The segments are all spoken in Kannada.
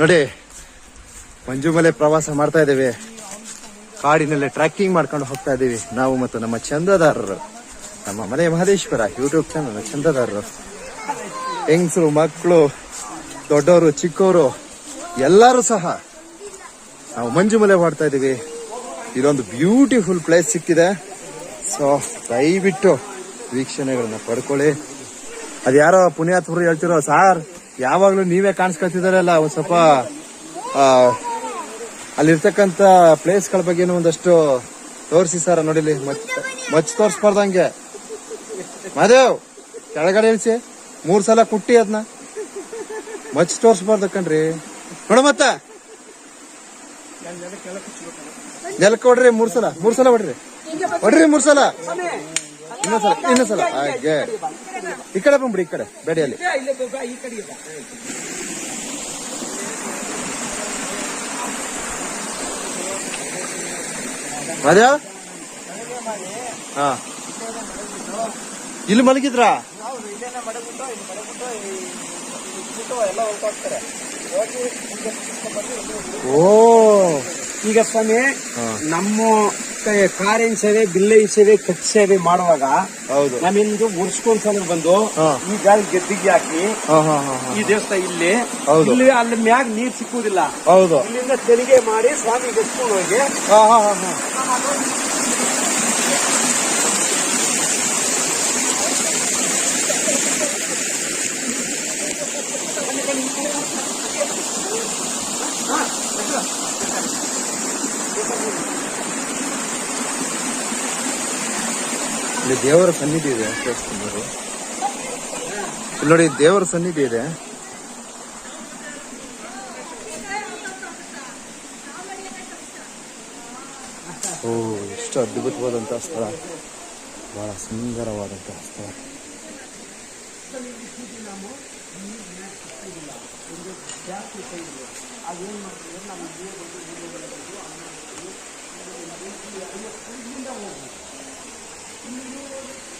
ನೋಡಿ, ಮಂಜುಮಲೆ ಪ್ರವಾಸ ಮಾಡ್ತಾ ಇದ್ದೇವೆ. ಕಾಡಿನಲ್ಲೇ ಟ್ರ್ಯಾಕಿಂಗ್ ಮಾಡ್ಕೊಂಡು ಹೋಗ್ತಾ ಇದ್ದೀವಿ. ನಾವು ಮತ್ತು ನಮ್ಮ ಚಂದದಾರರು, ನಮ್ಮ ಮನೆ ಮಹದೇಶ್ವರ ಯೂಟ್ಯೂಬ್ ಚಾನಲ್ ಚಂದದಾರರು. ಹೆಂಗಸರು ಮಕ್ಕಳು ದೊಡ್ಡವರು ಚಿಕ್ಕವರು ಎಲ್ಲರೂ ಸಹ ನಾವು ಮಂಜುಮಲೆ ಮಾಡ್ತಾ ಇದ್ದೀವಿ. ಇದೊಂದು ಬ್ಯೂಟಿಫುಲ್ ಪ್ಲೇಸ್ ಸಿಕ್ಕಿದೆ. ಸೊ ದಯವಿಟ್ಟು ವೀಕ್ಷಣೆಗಳನ್ನ ಪಡ್ಕೊಳ್ಳಿ. ಅದು ಯಾರೋ ಪುಣ್ಯಾತ್ಮರು ಹೇಳ್ತಿರೋ, ಸಾರ್ ಯಾವಾಗ್ಲೂ ನೀವೇ ಕಾಣಿಸ್ಕೊಳ್ತಿದಾರಲ್ಲ, ಒಂದ್ ಸ್ವಲ್ಪ ಅಲ್ಲಿರ್ತಕ್ಕಂತ ಪ್ಲೇಸ್ಗಳ ಬಗ್ಗೆನೂ ಒಂದಷ್ಟು ತೋರಿಸಿ ಸರ್ ನೋಡಿಲಿ ಮಚ್ ಮಚ್ ತೋರಿಸ್ಬಾರ್ದಂಗೆ. ಮಾದೇವ್ ಕೆಳಗಡೆ ಇಳಿಸಿ. ಮೂರ್ ಸಲ ಕುಟ್ಟಿ ಅದನ್ನ ಮಚ್ ತೋರಿಸ್ಬಾರ್ದು ಕಣ್ರಿ. ನೋಡ ಮತ್ತ. ನೆಲಕ್ಕೆ ಹೊಡ್ರಿ ಮೂರ್ ಸಲ ಮೂರ್ ಸಲ ಹೊಡ್ರಿ. ಹೊಡ್ರಿ ಮೂರ್ ಸಲ. ಇನ್ನೊಂದ್ಸಲ ಇನ್ನೊಂದ್ಸಲ. ಹಾಗೆ ಈ ಕಡೆ ಬಂದ್ಬಿಡಿ ಈ ಕಡೆ ಬೇಡಿಯಲ್ಲಿ. ಮದ್ಯ ಹಾ. ಇಲ್ಲಿ ಮಲಗಿದ್ರ? ಓ. ಈಗ ಸ್ವಾಮಿ ನಮ್ಮ ಕಾರಿನ ಸೇವೆ ಬಿಲ್ಲೈನ್ ಸೇವೆ ಕಟ್ ಸೇವೆ ಮಾಡುವಾಗ ಹೌದು. ನಮ್ಮಿಂದು ಮುರ್ಸ್ಕೊಂಡ್ ಸಲ ಬಂದು ಈ ಈಗ ಗೆದ್ದಿಗೆ ಹಾಕಿ ಹಾ ಹಾ ಹಾ ಹಾ. ಈ ದೇವಸ್ಥಾನ ಇಲ್ಲಿ. ಇಲ್ಲಿ ಅಲ್ಲಿ ಮ್ಯಾಗ್ ನೀರ್ ಸಿಕ್ಕುದಿಲ್ಲ ಹೌದು. ಇಲ್ಲಿಂದ ತೆರಿಗೆ ಮಾಡಿ ಸ್ವಾಮಿ ಎತ್ಕೊಂಡು ಹೋಗಿ ದೇವರ ಸನ್ನಿಧಿ ಇದೆ. ಇಲ್ಲಿ ನೋಡಿ, ದೇವರ ಸನ್ನಿಧಿ ಇದೆ. ಓ, ಎಷ್ಟು ಅದ್ಭುತವಾದಂತಹ ಸ್ಥಳ. ಬಹಳ ಸುಂದರವಾದಂತಹ ಸ್ಥಳ.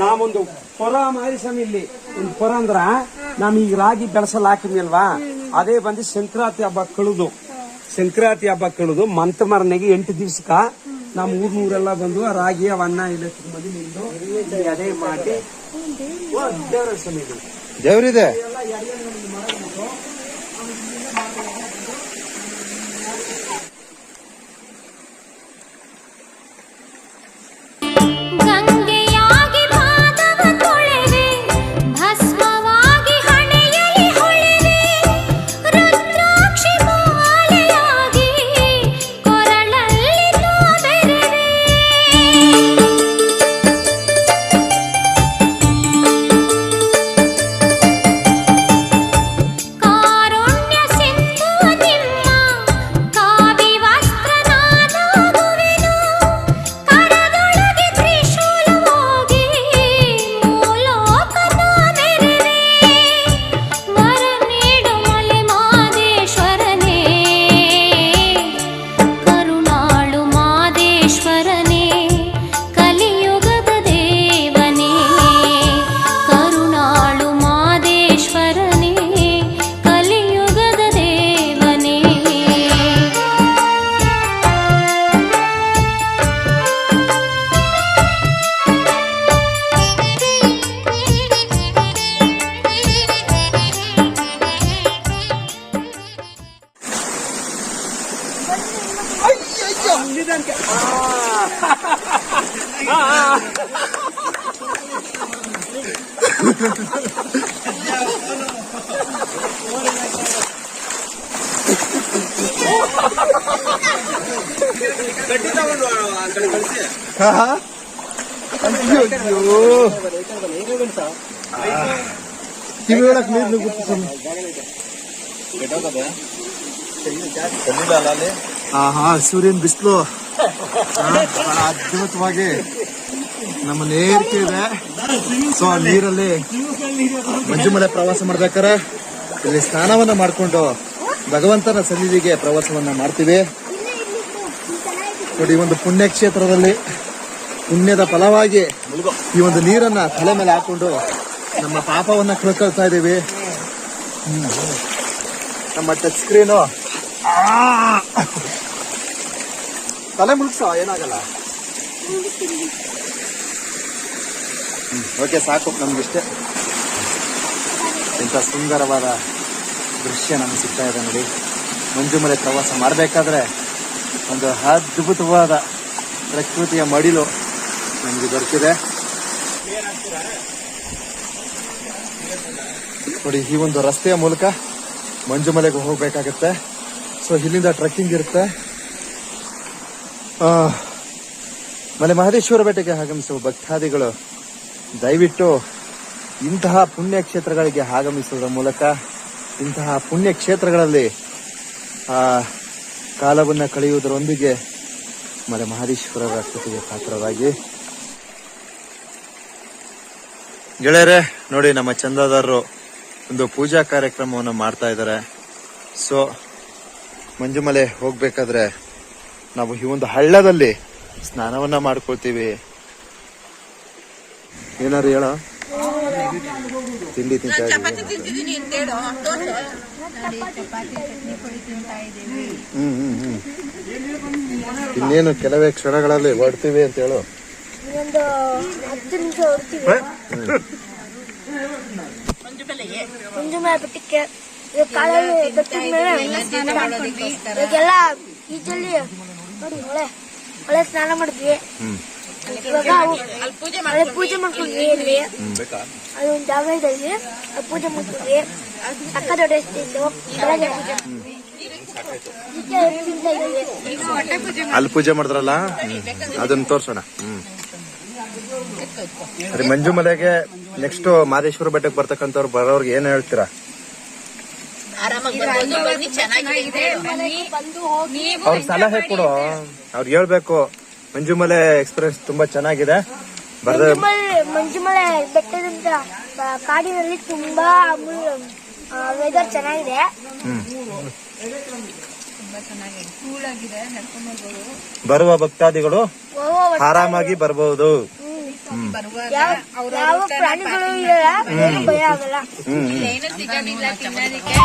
ನಾವೊಂದು ಪೊರ ಮಾರಿ ಸ್ವಾಮಿ ಇಲ್ಲಿ. ಒಂದು ಪೊರ ಅಂದ್ರ ನಾವು ಈಗ ರಾಗಿ ಬೆಳಸಲ್ ಹಾಕಿದ್ಮೇಲ್ವಾ ಅದೇ ಬಂದು ಸಂಕ್ರಾಂತಿ ಹಬ್ಬ ಕಳುದು. ಸಂಕ್ರಾಂತಿ ಹಬ್ಬ ಕಳುದು ಮಂತ್ ಮರನೆಗೆ ಎಂಟು ದಿವ್ಸಕ್ಕ ನಮ್ಮ ಊರ್ ಊರೆಲ್ಲ ಬಂದು ಆ ರಾಗಿ ಅವನ್ನ ಇಲ್ಲ ಬಂದು ನಿಂದು ಅದೇ ಮಾಡಿ. ದೇವ್ರಿದೆ. ನಿಧಾನಕ್ಕೆ. ಹಾ, ಹಾ. ಅಯ್ಯೋ, ಅಯ್ಯೋ. ಕಿವಿ ಒಳಗ್ ನೀರ್ ನುಗ್ಗುತ್ತೆ ಸ್ವಾಮಿ. ಆಹಾ, ಸೂರ್ಯನ ಬಿಸಿಲು. ಅದ್ಭುತವಾಗಿ ನಮ್ಮ ನೇರಿಕೆ ಇದೆ. ಸೊ ಆ ನೀರಲ್ಲಿ ಮಂಜುಮಲೆ ಪ್ರವಾಸ ಮಾಡ್ಬೇಕಾರೆ, ಇಲ್ಲಿ ಸ್ನಾನವನ್ನ ಮಾಡಿಕೊಂಡು ಭಗವಂತನ ಸನ್ನಿಧಿಗೆ ಪ್ರವಾಸವನ್ನ ಮಾಡ್ತೀವಿ. ನೋಡಿ ಒಂದು ಪುಣ್ಯಕ್ಷೇತ್ರದಲ್ಲಿ ಪುಣ್ಯದ ಫಲವಾಗಿ ಈ ಒಂದು ನೀರನ್ನ ತಲೆ ಮೇಲೆ ಹಾಕೊಂಡು ನಮ್ಮ ಪಾಪವನ್ನ ಕಳ್ಕೊಳ್ತಾ ಇದ್ದೀವಿ. ನಮ್ಮ ಟಚ್ ಸ್ಕ್ರೀನು. ತಲೆ ಮುಳುಗ್ಸ ಏನಾಗಲ್ಲ. ಓಕೆ, ಸಾಕು, ನಮ್ಗಿಷ್ಟೇ. ಇಂಥ ಸುಂದರವಾದ ದೃಶ್ಯ ನಮ್ಗೆ ಸಿಗ್ತಾ ಇದೆ ನೋಡಿ. ಮಂಜುಮಲೆ ಪ್ರವಾಸ ಮಾಡಬೇಕಾದ್ರೆ ಒಂದು ಅದ್ಭುತವಾದ ಪ್ರಕೃತಿಯ ಮಡಿಲು ನಮಗೆ ದೊರಕಿದೆ. ನೋಡಿ, ಈ ಒಂದು ರಸ್ತೆಯ ಮೂಲಕ ಮಂಜುಮಲೆಗೆ ಹೋಗಬೇಕಾಗತ್ತೆ. ಸೊ ಇಲ್ಲಿಂದ ಟ್ರಕ್ಕಿಂಗ್ ಇರುತ್ತೆ. ಮಲೆ ಮಹದೇಶ್ವರ ಬೆಟ್ಟಕ್ಕೆ ಆಗಮಿಸುವ ಭಕ್ತಾದಿಗಳು, ದಯವಿಟ್ಟು ಇಂತಹ ಪುಣ್ಯ ಕ್ಷೇತ್ರಗಳಿಗೆ ಆಗಮಿಸುವುದರ ಮೂಲಕ ಇಂತಹ ಪುಣ್ಯ ಕ್ಷೇತ್ರಗಳಲ್ಲಿ ಆ, ಕಾಲವನ್ನು ಕಳೆಯುವುದರೊಂದಿಗೆ ಮಲೆ ಮಹದೇಶ್ವರರ ಕೃತಿಗೆ ಪಾತ್ರವಾಗಿ ಗೆಳೆಯರೆ, ನೋಡಿ ನಮ್ಮ ಚಂದಾದಾರರು ಒಂದು ಪೂಜಾ ಕಾರ್ಯಕ್ರಮವನ್ನು ಮಾಡ್ತಾ ಇದ್ದಾರೆ. ಸೊ ಮಂಜುಮಲೆ ಹೋಗ್ಬೇಕಾದ್ರೆ ನಾವು ಈ ಒಂದು ಹಳ್ಳದಲ್ಲಿ ಸ್ನಾನವನ್ನ ಮಾಡ್ಕೊಳ್ತೀವಿ. ಏನಾರು ಹೇಳ? ತಿಂಡಿ ತಿಂತಾ ಇದೀವಿ ಹ್ಮ್ ಹ್ಮ್ ಹ್ಮ್. ಇನ್ನೇನು ಕೆಲವೇ ಕ್ಷಣಗಳಲ್ಲಿ ಹೊಡ್ತೀವಿ ಅಂತ ಹೇಳು. ಬಿಟ್ಟಕ್ಕೆ. ಕಾಲಲ್ಲಿ ಬೆಟ್ಟದ ಮೇಲೆ ಈಜಲ್ಲಿ ನೋಡಿ ಹೊಳೆ ಹೊಳೆ ಸ್ನಾನ ಮಾಡಿದ್ವಿ. ಇವಾಗ ಹೊಳೆ ಪೂಜೆ ಮಾಡ್ಕೊಂಡ್ವಿ ಇಲ್ಲಿ ಅದು ಒಂದು ಜಾಗ ಇದೆ ಇಲ್ಲಿ ಅಲ್ಲಿ ಪೂಜೆ ಮಾಡ್ಕೊಂಡ್ವಿ ಅಕ್ಕ ದೊಡ್ಡ ಎಷ್ಟಿತ್ತು ಬೆಳಗ್ಗೆ ಇದ್ದೀವಿ. ಅಲ್ಲಿ. ಪೂಜೆ ಮಾಡಿದ್ರಲ್ಲ? ಅದನ್ನ ತೋರ್ಸೋಣ. ಹ್ಮ್. ಮಂಜು ಮಲೆಗೆ ನೆಕ್ಸ್ಟ್ ಮಾದೇಶ್ವರ ಬೆಟ್ಟಕ್ಕೆ ಬರ್ತಕ್ಕಂಥವ್ರು ಬರೋರ್ಗೆ ಏನ್ ಹೇಳ್ತೀರಾ? ಆರಾಮಾಗಿ ಬರ್ಬೋದು. ಬನ್ನಿ ಚೆನ್ನಾಗಿದೆ. ಅವ್ರ ಸಲಹೆ ಕೊಡು. ಅವ್ರು ಹೇಳ್ಬೇಕು. ಮಂಜುಮಲೆ ಎಕ್ಸ್ಪ್ರೆಸ್ ತುಂಬಾ ಚೆನ್ನಾಗಿದೆ. ಬರ್ದ ಮಂಜುಮಲೆ ಬೆಟ್ಟದಿಂದ ಬೆಟ್ಟದಂತ ಕಾಡಿನಲ್ಲಿ ತುಂಬಾ ವೆದರ್ ಚೆನ್ನಾಗಿದೆ. ಬರುವ ಭಕ್ತಾದಿಗಳು ಆರಾಮಾಗಿ ಬರ್ಬಹುದು ಯಾವ ಯಾವ ಪ್ರಾಣಿಗಳು ಇರಲ್ಲ ಏನು ಭಯ ಆಗಲ್ಲ ಹ್ಮ್ ಏನು ಸಿಗೋದಿಲ್ಲ ತಿನ್ನೋದಕ್ಕೆ